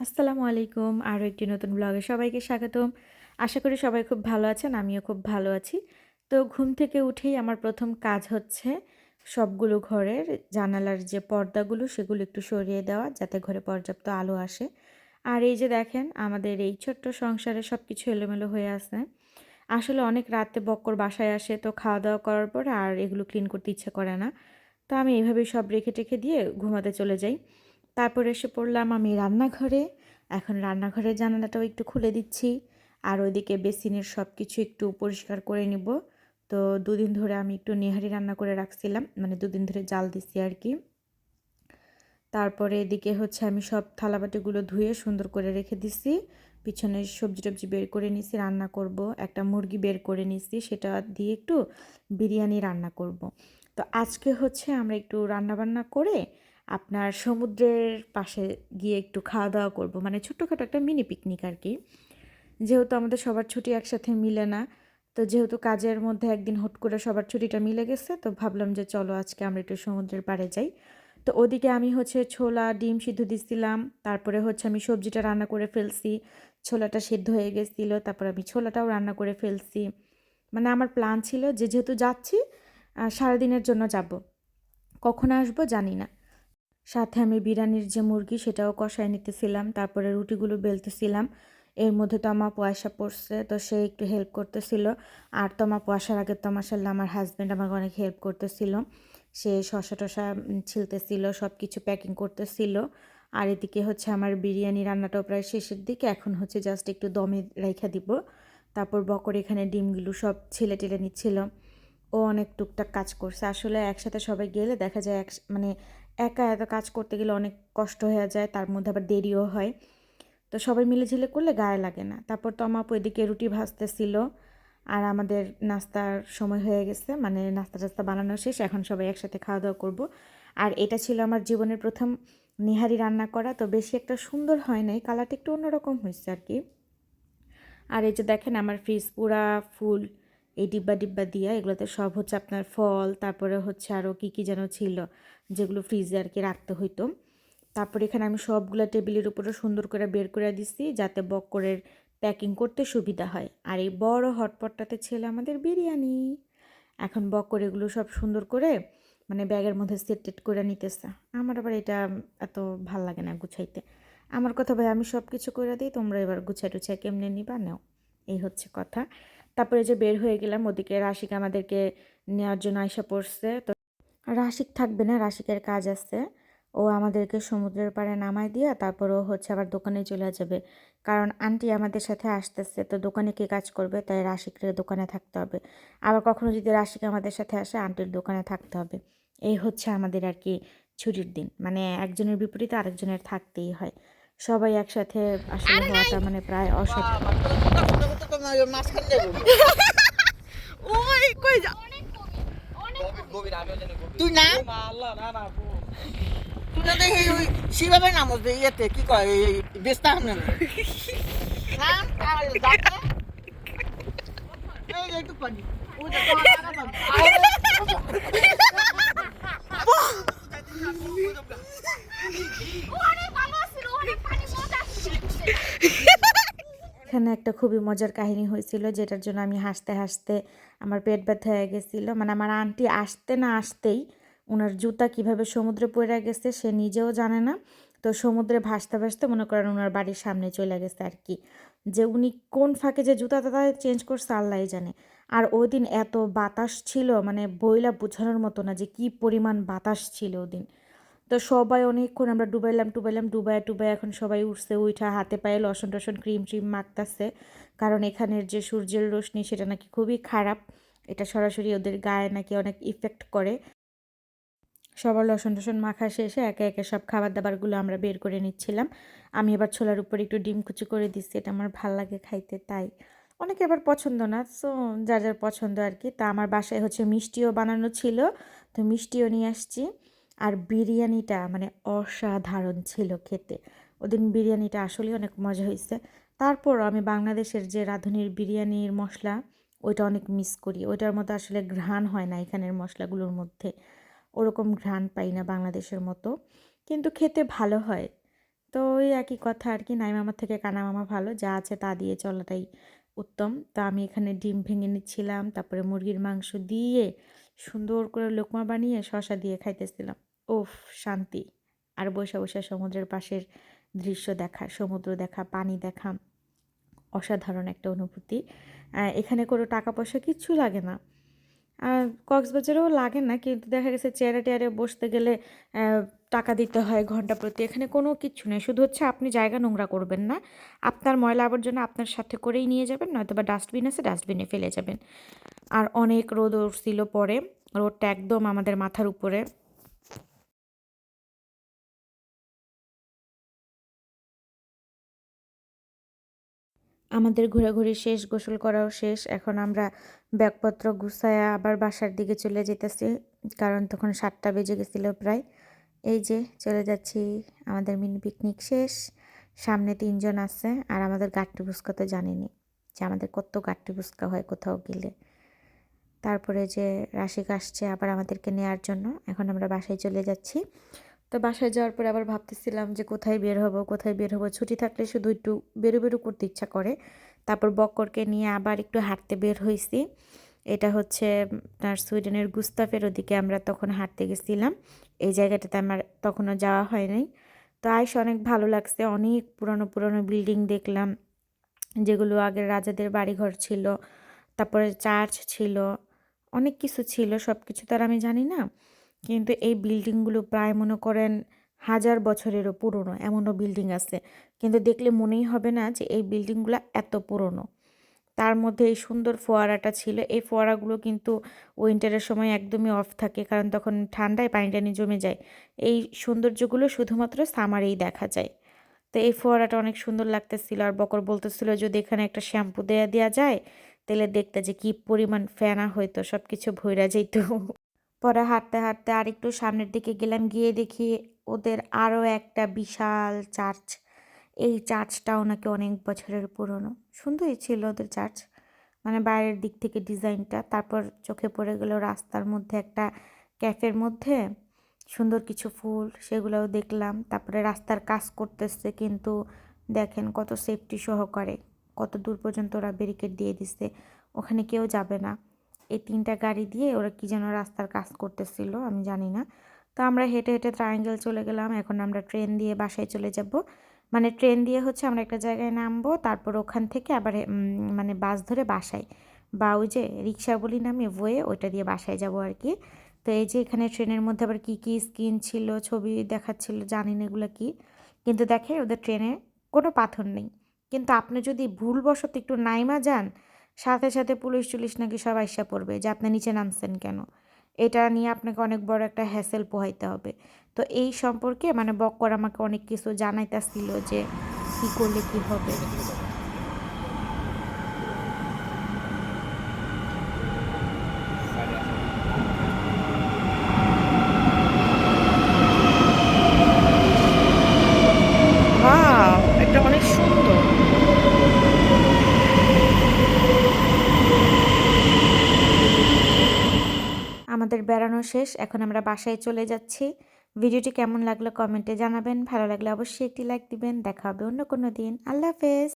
আসসালামু আলাইকুম। আরও একটি নতুন ব্লগে সবাইকে স্বাগতম। আশা করি সবাই খুব ভালো আছেন, আমিও খুব ভালো আছি। তো ঘুম থেকে উঠেই আমার প্রথম কাজ হচ্ছে সবগুলো ঘরের জানালার যে পর্দাগুলো, সেগুলো একটু সরিয়ে দেওয়া, যাতে ঘরে পর্যাপ্ত আলো আসে। আর এই যে দেখেন, আমাদের এই ছোট্ট সংসারে সব কিছু এলোমেলো হয়ে আছে। আসলে অনেক রাতে বক্কর বাসায় আসে তো খাওয়া দাওয়া করার পর আর এগুলো ক্লিন করতে ইচ্ছে করে না। তো আমি এইভাবেই সব রেখে টেখে দিয়ে ঘুমাতে চলে যাই। তারপর এসে পড়লাম আমি রান্নাঘরে। এখন রান্নাঘরের জানালাটাও একটু খুলে দিচ্ছি। আর ওইদিকে বেসিনের সব কিছু একটু পরিষ্কার করে নিব। তো দুদিন ধরে আমি একটু নেহারি রান্না করে রাখছিলাম মানে দুদিন ধরে জাল দিচ্ছি আর কি। তারপরে এদিকে হচ্ছে আমি সব থালাবাটিগুলো ধুয়ে সুন্দর করে রেখে দিছি। পিছনে সবজি টবজি বের করে নিছি, রান্না করব। একটা মুরগি বের করে নিছি, সেটা দিয়ে একটু বিরিয়ানি রান্না করব। তো আজকে হচ্ছে আমরা একটু রান্না বান্না করে আপনার সমুদ্রের পাশে গিয়ে একটু খাওয়া দাওয়া করব। মানে ছোট্টখাটো একটা মিনি পিকনিক আর কি যেহেতু আমাদের সবার ছুটি একসাথে মিলে না, তো যেহেতু কাজের মধ্যে একদিন হুট করে সবার ছুটিটা মিলে গেছে, তো ভাবলাম যে চলো আজকে আমরা একটু সমুদ্রের পাড়ে যাই। তো ওদিকে আমি হচ্ছে ছোলা, ডিম সিদ্ধ দিছিলাম, তারপরে হচ্ছে আমি সবজিটা রান্না করে ফেলছি, ছোলাটা সিদ্ধ হয়ে গেছিল, তারপর আমি ছোলাটাও রান্না করে ফেলছি। মানে আমার প্ল্যান ছিল যে যেহেতু যাচ্ছি সারাদিনের জন্য যাব। কখন আসব জানি না। সাথে আমি বিরিয়ানির যে মুরগি সেটাও কষায় নিতেছিলাম, তারপরে রুটিগুলো বেলতেছিলাম। এর মধ্যে তো আমার পয়সা পড়ছে, তো সে একটু হেল্প করতেছিল। আর তো আমার পয়সার আগে তো মাসাল্লাহ আমার হাজব্যান্ড আমাকে অনেক হেল্প করতেছিল। সে শশা টশা ছিলতেছিল সব কিছু প্যাকিং করতেছিল। আর এদিকে হচ্ছে আমার বিরিয়ানি রান্নাটাও প্রায় শেষের দিকে, এখন হচ্ছে জাস্ট একটু দমে রেখা দিব। তারপর বকর এখানে ডিমগুলো সব ছেলে টেলে নিচ্ছিল। ও অনেক টুকটাক কাজ করছে। আসলে একসাথে সবাই গেলে দেখা যায় এক মানে একা এত কাজ করতে গেলে অনেক কষ্ট হয়ে যায়, তার মধ্যে আবার দেরিও হয়। তো সবাই মিলে ঝিলে করলে গায়ে লাগে না। তারপর তো আমার এদিকে রুটি ভাজতেছিল আর আমাদের নাস্তার সময় হয়ে গেছে মানে নাস্তা টাস্তা বানানো শেষ, এখন সবাই একসাথে খাওয়া দাওয়া করব। আর এটা ছিল আমার জীবনের প্রথম নিহারি রান্না করা, তো বেশি একটা সুন্দর হয় নাই, কালারটা একটু অন্যরকম হয়েছে আর কি। আর এই যে দেখেন আমার ফ্রিজ, পুরা ফুল এই ডিব্বা ডিব্বা দিয়া এগুলোতে সব হচ্ছে আপনার ফল, তারপরে হচ্ছে আরও কী কী যেন ছিল, যেগুলো ফ্রিজে আর কি রাখতে হইতো। তারপর এখানে আমি সবগুলো টেবিলের উপরে সুন্দর করে বের করে দিচ্ছি যাতে বক্করের প্যাকিং করতে সুবিধা হয়। আর এই বড় হটপটটাতে ছিল আমাদের বিরিয়ানি। এখন বক্কর এগুলো সব সুন্দর করে মানে ব্যাগের মধ্যে সেট টেট করে নিতেছে। আমার আবার এটা এত ভালো লাগে না গুছাইতে। আমার কথা ভাই, আমি সব কিছু করে দিই, তোমরা এবার গুছাই টুছাই কেমনে নিবা? নাও, এই হচ্ছে কথা। তারপরে যে বের হয়ে গেলাম, ওদিকে রাশিক আমাদেরকে নেওয়ার জন্য আয়সা পড়ছে। তো রাশিক থাকবে না, রাশিকের কাজ আছে। ও আমাদেরকে সমুদ্রের পাড়ে নামায় দিয়া তারপর ও হচ্ছে আবার দোকানে চলে যাবে। কারণ আন্টি আমাদের সাথে আসতেছে, তো দোকানে কে কাজ করবে? তাই রাশিকের দোকানে থাকতে হবে। আবার কখনো যদি রাশিক আমাদের সাথে আসে, আন্টির দোকানে থাকতে হবে। এই হচ্ছে আমাদের আর কি ছুটির দিন। মানে একজনের বিপরীতে আরেকজনের থাকতেই হয়। সবাই একসাথে আসলে হওয়াটা মানে প্রায় অসম্ভব ওই কই যা তুই না তুই না দেখি ওই শিবাবের নাম ইয়েতে কি কয় এই বেস্তা হামনে না হ্যাঁ তাহলে যাচ্ছে এই যে একটু পানি ওই যে তোমার লাগা পানি। এখানে একটা খুবই মজার কাহিনী হয়েছিল, যেটার জন্য আমি হাসতে হাসতে আমার পেট ব্যথা হয়ে গেছিল। মানে আমার আন্টি আসতে না আসতেই ওনার জুতা কীভাবে সমুদ্রে পড়ে গেছে সে নিজেও জানে না। তো সমুদ্রে ভাসতে ভাসতে মনে করেন ওনার বাড়ির সামনে চলে গেছে আর কি। যে উনি কোন ফাঁকে যে জুতা টাতা চেঞ্জ করছে আল্লাহ জানে। আর ওই দিন এত বাতাস ছিল মানে বইলা বোঝানোর মতো না যে কি পরিমাণ বাতাস ছিল ওদিন। তো সবাই অনেকক্ষণ আমরা ডুবাইলাম টুবাইলাম ডুবাই টুবাই এখন সবাই উঠছে উঠা হাতে পায়ে লসন টসন ক্রিম ট্রিম মাখতেছে। কারণ এখানের যে সূর্যের রোশনি সেটা নাকি খুবই খারাপ, এটা সরাসরি ওদের গায়ে নাকি অনেক ইফেক্ট করে। সবার লসন টসন মাখা শেষে একে একে সব খাবার দাবারগুলো আমরা বের করে নিচ্ছিলাম। আমি এবার ছোলার উপর একটু ডিম কুচি করে দিচ্ছি এটা আমার ভালো লাগে খাইতে, তাই। অনেকে আবার পছন্দ না, সো যার যার পছন্দ আর কি। তা আমার বাসায় হচ্ছে মিষ্টিও বানানো ছিল, তো মিষ্টিও নিয়ে আসছি। আর বিরিয়ানিটা মানে অসাধারণ ছিল খেতে। ওদিন বিরিয়ানিটা আসলেই অনেক মজা হয়েছে। তারপর আমি বাংলাদেশের যে রাঁধুনির বিরিয়ানির মশলা, ওইটা অনেক মিস করি। ওইটার মতো আসলে ঘ্রাণ হয় না এখানের মশলাগুলোর মধ্যে। ওরকম ঘ্রাণ পাই না বাংলাদেশের মতো। কিন্তু খেতে ভালো হয়। তো ওই একই কথা আর কি নাই মামার থেকে কানা মামা ভালো, যা আছে তা দিয়ে চলাটাই উত্তম। তো আমি এখানে ডিম ভেঙে নিচ্ছিলাম, তারপরে মুরগির মাংস দিয়ে সুন্দর করে লোকমা বানিয়ে শশা দিয়ে খাইতেছিলাম। ওফ, শান্তি। আর বসে বসে সমুদ্রের পাশের দৃশ্য দেখা, সমুদ্র দেখা, পানি দেখা, অসাধারণ একটা অনুভূতি। এখানে কোনো টাকা পয়সা কিচ্ছু লাগে না। কক্সবাজারেও লাগে না, কিন্তু দেখা গেছে চেয়ারে টেয়ারে বসতে গেলে টাকা দিতে হয় ঘণ্টা প্রতি। এখানে কোনো কিচ্ছু নেই, শুধু হচ্ছে আপনি জায়গা নোংরা করবেন না। আপনার ময়লা আবর্জনা আপনার সাথে করেই নিয়ে যাবেন নয়তো বা ডাস্টবিন আছে, ডাস্টবিনে ফেলে যাবেন। আর অনেক রোদ উঠছিল পরে, রোদটা একদম আমাদের মাথার উপরে। আমাদের ঘোরাঘুরি শেষ, গোসল করাও শেষ। এখন আমরা ব্যাগপত্র গুছায়া আবার বাসার দিকে চলে যেতেছি, কারণ তখন সাতটা বেজে গেছিল প্রায়। এই যে চলে যাচ্ছি, আমাদের মিনি পিকনিক শেষ। সামনে তিনজন আছে, আর আমাদের গাট্টি ফুচকা তো জানিনি যে আমাদের কত গাট্টি ফুচকা হয় কোথাও গেলে। তারপরে যে রাশিক আসছে আবার আমাদেরকে নেয়ার জন্য, এখন আমরা বাসায় চলে যাচ্ছি। তো বাসায় যাওয়ার পরে আবার ভাবতেছিলাম যে কোথায় বের হব, কোথায় বের হব। ছুটি থাকলে শুধু একটু বেরো বেরো করতে ইচ্ছা করে। তারপর বক্করকে নিয়ে আবার একটু হাঁটতে বের হয়েছি এটা হচ্ছে তার সুইডেনের গুস্তাফের ওদিকে আমরা তখন হাঁটতে গেছিলাম। এই জায়গাটাতে আমার তখনও যাওয়া হয় নাই। তো আইস অনেক ভালো লাগছে, অনেক পুরনো পুরনো বিল্ডিং দেখলাম, যেগুলো আগের রাজাদের বাড়িঘর ছিল, তারপরে চার্চ ছিল, অনেক কিছু ছিল সব কিছু তো আর আমি জানি না। কিন্তু এই বিল্ডিংগুলো প্রায় মনে করেন হাজার বছরেরও পুরনো, এমনও বিল্ডিং আছে। কিন্তু দেখলে মনেই হবে না যে এই বিল্ডিংগুলো এত পুরনো। তার মধ্যে এই সুন্দর ফোয়ারাটা ছিল, এই ফোয়ারাগুলো কিন্তু উইন্টারের সময় একদমই অফ থাকে, কারণ তখন ঠান্ডায় পানি টানি জমে যায়। এই সৌন্দর্যগুলো শুধুমাত্র সামারেই দেখা যায়। তো এই ফোয়ারাটা অনেক সুন্দর লাগতেছিল। আর বকর বলতেছিল, যদি এখানে একটা শ্যাম্পু দেয়া দেওয়া যায়, তাহলে দেখতে যে কি পরিমাণ ফেনা হইতো সব কিছু ভইরা যেত পরে হাঁটতে হাঁটতে আর একটু সামনের দিকে গেলাম, গিয়ে দেখি ওদের আরও একটা বিশাল চার্চ। এই চার্চটাও নাকি অনেক বছরের পুরনো। সুন্দরই ছিল ওদের চার্চ। মানে বাইরের দিক থেকে ডিজাইনটা। তারপর চোখে পড়ে গেল রাস্তার মধ্যে একটা ক্যাফের মধ্যে। সুন্দর কিছু ফুল, সেগুলোও দেখলাম। তারপরে রাস্তার কাজ করতেছে, কিন্তু দেখেন কত সেফটি সহকারে। কত দূর পর্যন্ত ওরা ব্যারিকেড দিয়ে দিছে। ওখানে কেউ যাবে না। এই তিনটা গাড়ি দিয়ে ওরা কি যেন রাস্তার কাজ করতেছিল, আমি জানি না। তো আমরা হেঁটে হেঁটে ট্রায়াঙ্গেল চলে গেলাম, এখন আমরা ট্রেন দিয়ে বাসায় চলে যাব। মানে ট্রেন দিয়ে হচ্ছে আমরা একটা জায়গায় নামবো, তারপর ওখান থেকে আবার মানে বাস ধরে বাসায় বা ওই যে রিক্সা বলি না আমি বয়ে ওইটা দিয়ে বাসায় যাব আর কি। তো এই যে এখানে ট্রেনের মধ্যে আবার কী কী স্ক্রিন ছিল, ছবি দেখাচ্ছিল, জানি না এগুলো কী। কিন্তু দেখে ওদের ট্রেনে কোনো পাথর নেই। কিন্তু আপনি যদি ভুলবশত একটু নাইমা যান সাথে সাথে পুলিশ টুলিশ নাকি সব আইসা পড়বে যে আপনি নিচে নামছেন কেন? এটা নিয়ে আপনাকে অনেক বড় একটা হ্যাসেল পোহাইতে হবে। তো এই সম্পর্কে মানে বক্কর আমাকে অনেক কিছু জানাইতেছিল যে কী করলে কী হবে ওয়াও এটা অনেক সুন্দর আমাদের বেড়ানো শেষ, এখন আমরা বাসায় চলে যাচ্ছি। ভিডিওটি কেমন লাগল কমেন্টে জানাবেন। ভালো লাগলে অবশ্যই একটি লাইক দিবেন। দেখা হবে অন্য কোনো দিন। আল্লাহ হাফেজ।